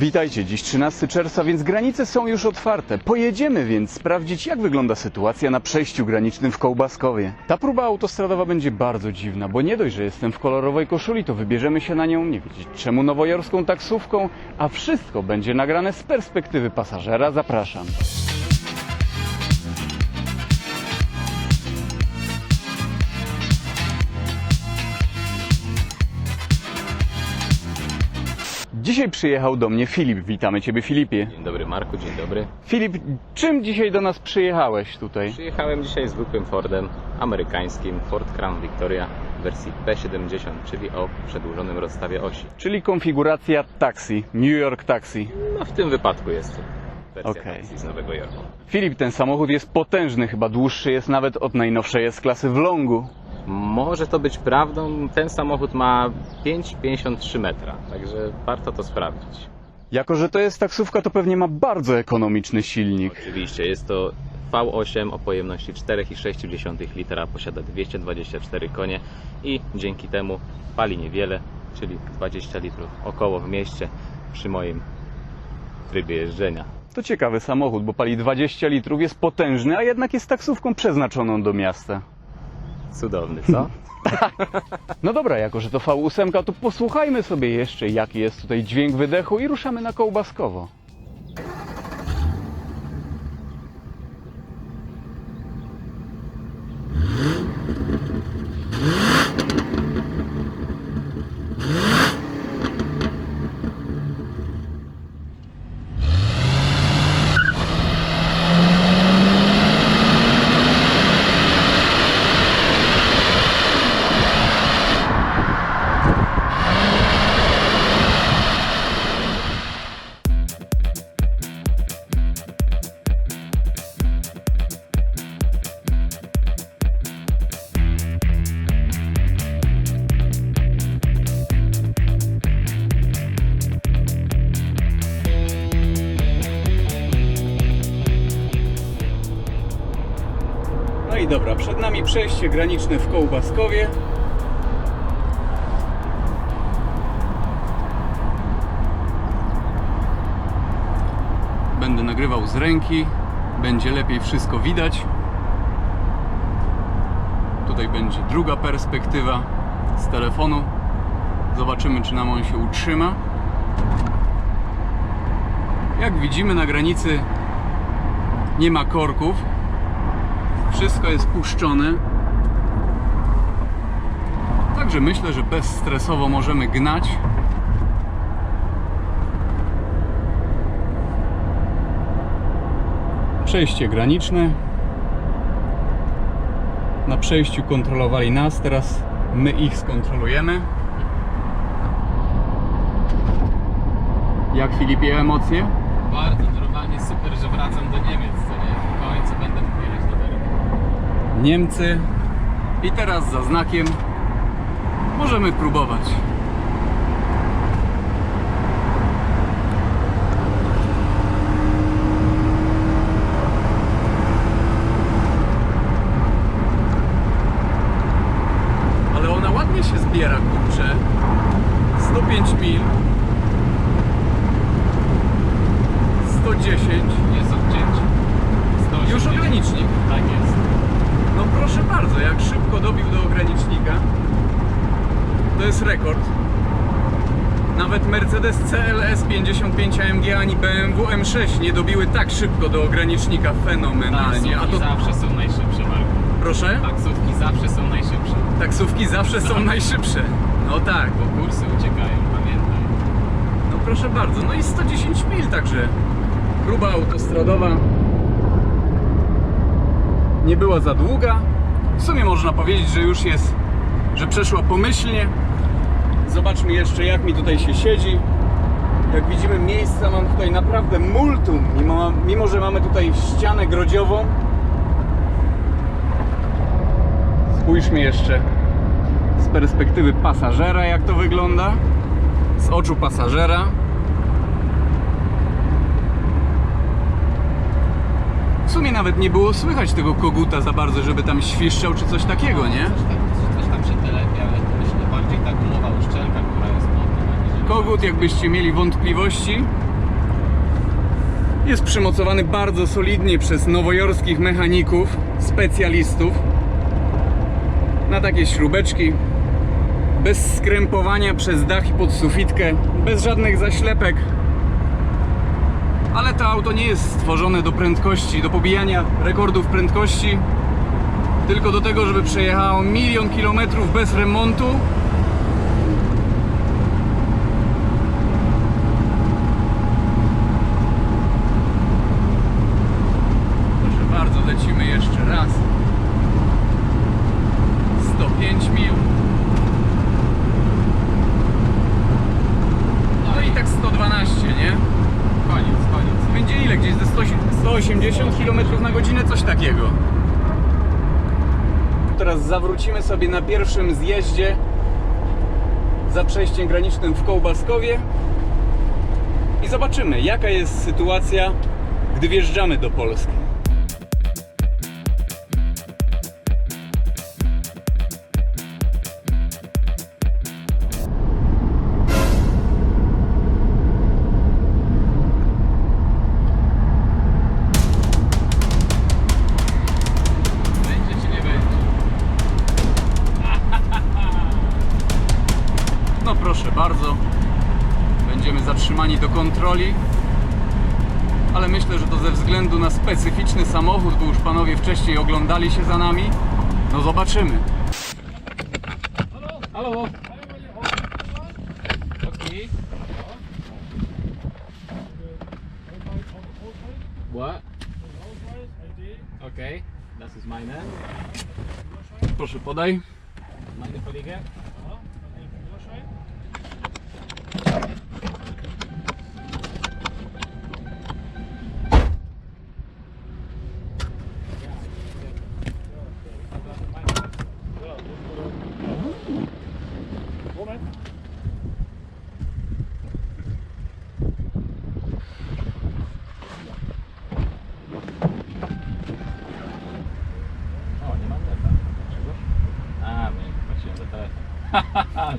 Witajcie, dziś 13 czerwca, więc granice są już otwarte. Pojedziemy więc sprawdzić, jak wygląda sytuacja na przejściu granicznym w Kołbaskowie. Ta próba autostradowa będzie bardzo dziwna, bo nie dość, że jestem w kolorowej koszuli, to wybierzemy się na nią nie wiedzieć czemu nowojorską taksówką, a wszystko będzie nagrane z perspektywy pasażera. Zapraszam. Dzisiaj przyjechał do mnie Filip. Witamy Ciebie, Filipie. Dzień dobry Marku, dzień dobry. Filip, czym dzisiaj do nas przyjechałeś tutaj? Przyjechałem dzisiaj zwykłym Fordem amerykańskim Ford Crown Victoria w wersji P70, czyli o przedłużonym rozstawie osi. Czyli konfiguracja taxi, New York Taxi. No w tym wypadku jest to wersja taksi z Nowego Jorku. Filip, ten samochód jest potężny, chyba dłuższy jest nawet od najnowszej jest klasy w Longu. Może to być prawdą, ten samochód ma 5,53 metra, także warto to sprawdzić. Jako, że to jest taksówka, to pewnie ma bardzo ekonomiczny silnik. Oczywiście jest to V8 o pojemności 4,6 litra, posiada 224 konie i dzięki temu pali niewiele, czyli 20 litrów około w mieście przy moim trybie jeżdżenia. To ciekawy samochód, bo pali 20 litrów, jest potężny, a jednak jest taksówką przeznaczoną do miasta. Cudowny, co? No dobra, jako że to V8, to posłuchajmy sobie jeszcze, jaki jest tutaj dźwięk wydechu i ruszamy na Kołbaskowo. Przejście graniczne w Kołbaskowie. Będę nagrywał z ręki, będzie lepiej wszystko widać. Tutaj będzie druga perspektywa z telefonu. Zobaczymy, czy nam on się utrzyma. Jak widzimy, na granicy nie ma korków, wszystko jest puszczone. Także myślę, że bezstresowo możemy gnać. Przejście graniczne. Na przejściu kontrolowali nas, teraz my ich skontrolujemy. Jak Filipie emocje? Bardzo normalnie super, że wracam do Niemiec, co nie? W końcu będę mógł jechać do terenu. Niemcy. I teraz za znakiem możemy próbować. Ale ona ładnie się zbiera, kurczę. 105 mil. 110. Jest odcięcie. 180. Już ogranicznik. Tak jest. No proszę bardzo, jak szybko dobił do ogranicznika. To jest rekord. Nawet Mercedes CLS 55 AMG ani BMW M6 nie dobiły tak szybko do ogranicznika fenomenalnie. A Taksówki to zawsze są najszybsze, Marku. proszę? Taksówki zawsze są najszybsze. Taksówki zawsze są najszybsze. No tak. Bo kursy uciekają, pamiętaj. No proszę bardzo. No i 110 mil także. Próba autostradowa nie była za długa. W sumie można powiedzieć, że już jest, że przeszła pomyślnie. Zobaczmy jeszcze jak mi tutaj się siedzi. Jak widzimy miejsca mam tutaj naprawdę multum, mimo, mimo że mamy tutaj ścianę grodziową. Spójrzmy jeszcze z perspektywy pasażera jak to wygląda. Z oczu pasażera. Sumie nawet nie było słychać tego koguta za bardzo, żeby tam świszczał czy coś takiego, nie? Coś tam, coś tam się telepia, ale to myślę bardziej ta gumowa uszczelka, która jest pod tym, aniżeli- Kogut, jakbyście mieli wątpliwości, Jest przymocowany bardzo solidnie przez nowojorskich mechaników, specjalistów na takie śrubeczki, bez skrępowania przez dach i pod sufitkę, bez żadnych zaślepek. Ale to auto nie jest stworzone do prędkości, do pobijania rekordów prędkości, tylko do tego, żeby przejechało milion kilometrów bez remontu. Proszę bardzo, lecimy jeszcze raz. 105 mil. No i tak 112, nie? Koniec, koniec. Będzie ile? Gdzieś ze 100 180 km na godzinę? Coś takiego. Teraz zawrócimy sobie na pierwszym zjeździe za przejściem granicznym w Kołbaskowie i zobaczymy, jaka jest sytuacja, gdy wjeżdżamy do Polski. Do kontroli, ale myślę, że to ze względu na specyficzny samochód, bo już panowie wcześniej oglądali się za nami. No zobaczymy. Halo? Okay. What? Okay, das ist. Proszę podaj. O, nie mam leta. Dlaczego? A, nie płaciłem za telefon.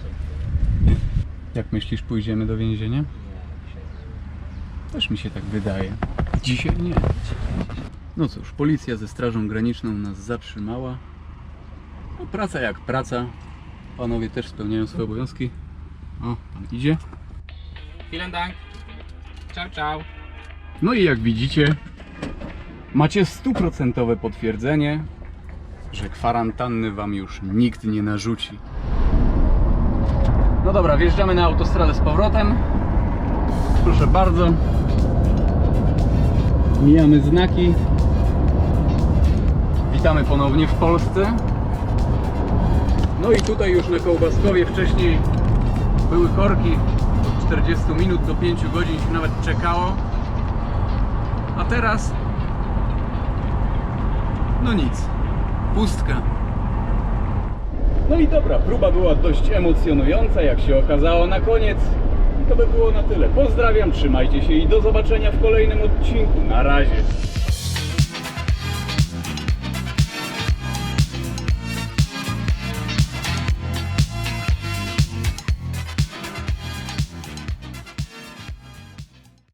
Jak myślisz, pójdziemy do więzienia? Też mi się tak wydaje. Dzisiaj nie. No cóż, policja ze Strażą Graniczną nas zatrzymała. No, praca jak praca. Panowie też spełniają swoje obowiązki. O, pan idzie. Vielen Dank. Ciao, ciao. No i jak widzicie, macie stuprocentowe potwierdzenie, że kwarantanny wam już nikt nie narzuci. No dobra, wjeżdżamy na autostradę z powrotem. Proszę bardzo. Mijamy znaki. Witamy ponownie w Polsce. No i tutaj już na Kołbaskowie wcześniej były korki od 40 minut do 5 godzin się nawet czekało. A teraz no nic, pustka. No i dobra, próba była dość emocjonująca, jak się okazało na koniec. I to by było na tyle. Pozdrawiam, trzymajcie się i do zobaczenia w kolejnym odcinku. Na razie.